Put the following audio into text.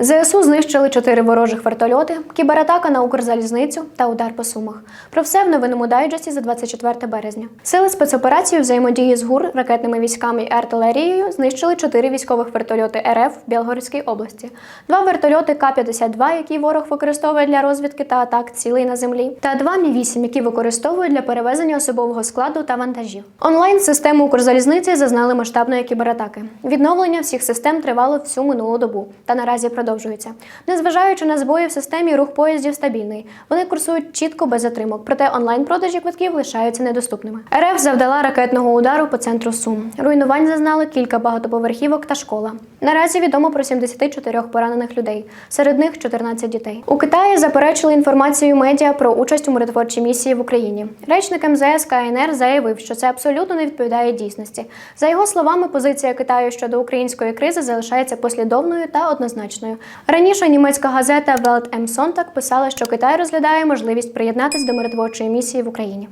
ЗСУ знищили чотири ворожих вертольоти, кібератака на Укрзалізницю та удар по сумах. Про все в новинному дайджесті за 24 березня. Сили спецоперації взаємодії з ГУР, ракетними військами і артилерією знищили чотири військових вертольоти РФ в Білгородській області, два вертольоти К-52, які ворог використовує для розвідки та атак цілей на землі, та два Мі-8, які використовують для перевезення особового складу та вантажів. Онлайн системи Укрзалізниці зазнали масштабної кібератаки. Відновлення всіх систем тривало всю минулу добу та наразі продовжується. Незважаючи на збої в системі, рух поїздів стабільний. Вони курсують чітко без затримок, проте онлайн-продажі квитків лишаються недоступними. РФ завдала ракетного удару по центру Сум. Руйнувань зазнали кілька багатоповерхівок та школа. Наразі відомо про 74 поранених людей, серед них 14 дітей. У Китаї заперечили інформацію медіа про участь у миротворчій місії в Україні. Речник МЗС КНР заявив, що це абсолютно не відповідає дійсності. За його словами, позиція Китаю щодо української кризи залишається послідовною та однозначною. Раніше німецька газета Welt am Sonntag писала, що Китай розглядає можливість приєднатись до миротворчої місії в Україні.